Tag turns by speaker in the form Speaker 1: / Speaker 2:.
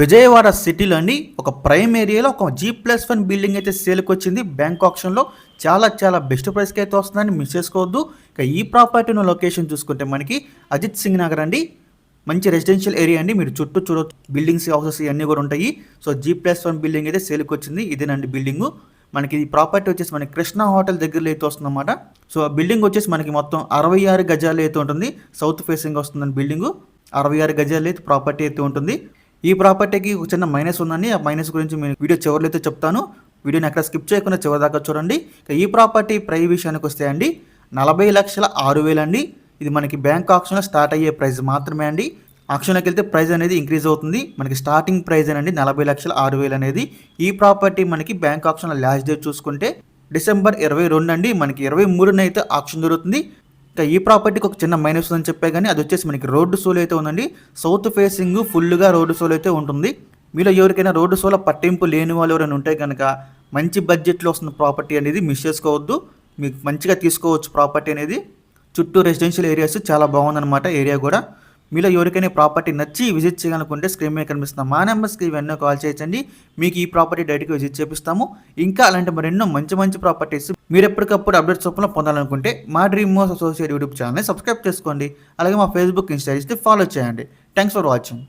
Speaker 1: విజయవాడ సిటీలో అండి ఒక ప్రైమ్ ఏరియాలో ఒక జీ ప్లస్ వన్ బిల్డింగ్ అయితే సేల్కి వచ్చింది బ్యాంక్ ఆప్షన్లో చాలా చాలా బెస్ట్ ప్రైస్కి అయితే వస్తుందని మిస్ చేసుకోవద్దు. ఇక ఈ ప్రాపర్టీ లొకేషన్ చూసుకుంటే మనకి అజిత్ సింగ్ నగర్ అండి. మంచి రెసిడెన్షియల్ ఏరియా అండి. మీరు చుట్టూ చూడొచ్చు. బిల్డింగ్స్ హౌసెస్ ఇవన్నీ కూడా ఉంటాయి. So G plus one building అయితే సేల్కి వచ్చింది ఇదేనండి బిల్డింగ్. మనకి ఈ ప్రాపర్టీ వచ్చేసి మనకి కృష్ణ హోటల్ దగ్గరలో అయితే వస్తుందన్నమాట. సో ఆ బిల్డింగ్ వచ్చేసి మనకి మొత్తం అరవై ఆరు గజాలు అయితే ఉంటుంది. సౌత్ ఫేసింగ్ వస్తుందండి బిల్డింగ్. అరవై ఆరు గజాలు అయితే ప్రాపర్టీ అయితే ఉంటుంది. ఈ ప్రాపర్టీకి ఒక చిన్న మైనస్ ఉందండి. ఆ మైనస్ గురించి నేను వీడియో చివరిలో అయితే చెప్తాను. వీడియోని ఎక్కడ స్కిప్ చేయకుండా చివరి దాకా చూడండి. ఇక ఈ ప్రాపర్టీ ప్రైస్ విషయానికి వస్తే అండి నలభై లక్షల ఆరు వేలండి అండి. ఇది మనకి బ్యాంక్ ఆప్షన్లో స్టార్ట్ అయ్యే ప్రైస్ మాత్రమే అండి. ఆక్షన్లోకి వెళ్తే ప్రైస్ అనేది ఇంక్రీజ్ అవుతుంది. మనకి స్టార్టింగ్ ప్రైస్ అండి నలభై లక్షల ఆరు వేలు అనేది. ఈ ప్రాపర్టీ మనకి బ్యాంక్ ఆప్షన్లో లాస్ట్ డేట్ చూసుకుంటే డిసెంబర్ ఇరవై రెండు అండి. మనకి ఇరవై మూడున అయితే ఆప్షన్ దొరుకుతుంది. ఇంకా ఈ ప్రాపర్టీకి ఒక చిన్న మైనస్ ఉందని చెప్పే కానీ అది వచ్చేసి మనకి రోడ్డు సోల్ అయితే ఉందండి. సౌత్ ఫేసింగ్ ఫుల్గా రోడ్డు సోల్ అయితే ఉంటుంది. మీలో ఎవరికైనా రోడ్డు సోల పట్టింపు లేని వాళ్ళు ఎవరైనా ఉంటే కనుక మంచి బడ్జెట్లో వస్తున్న ప్రాపర్టీ అనేది మిస్ చేసుకోవద్దు. మీకు మంచిగా తీసుకోవచ్చు ప్రాపర్టీ అనేది. చుట్టూ రెసిడెన్షియల్ ఏరియాస్ చాలా బాగుందన్నమాట ఏరియా కూడా. మీలో ఎవరికైనా ప్రాపర్టీ నచ్చి విజిట్ చేయాలనుకుంటే స్క్రీన్ మీద కనిపిస్తున్న మా నెంబర్స్కి ఇవన్నీ కాల్ చేయండి. మీకు ఈ ప్రాపర్టీ డైరెక్ట్గా విజిట్ చేపిస్తాము. ఇంకా అలాంటి మరెన్నో మంచి మంచి ప్రాపర్టీస్ మీరు ఎప్పటికప్పుడు అప్డేట్స్ చొప్పున పొందాలనుకుంటే మా డ్రీమ్ మోస్ అసోసియేట్ యూట్యూబ్ ఛానల్ని సబ్స్క్రైబ్ చేసుకోండి. అలాగే మా ఫేస్బుక్ ఇన్స్టా ఫాలో చేయండి. Thanks for watching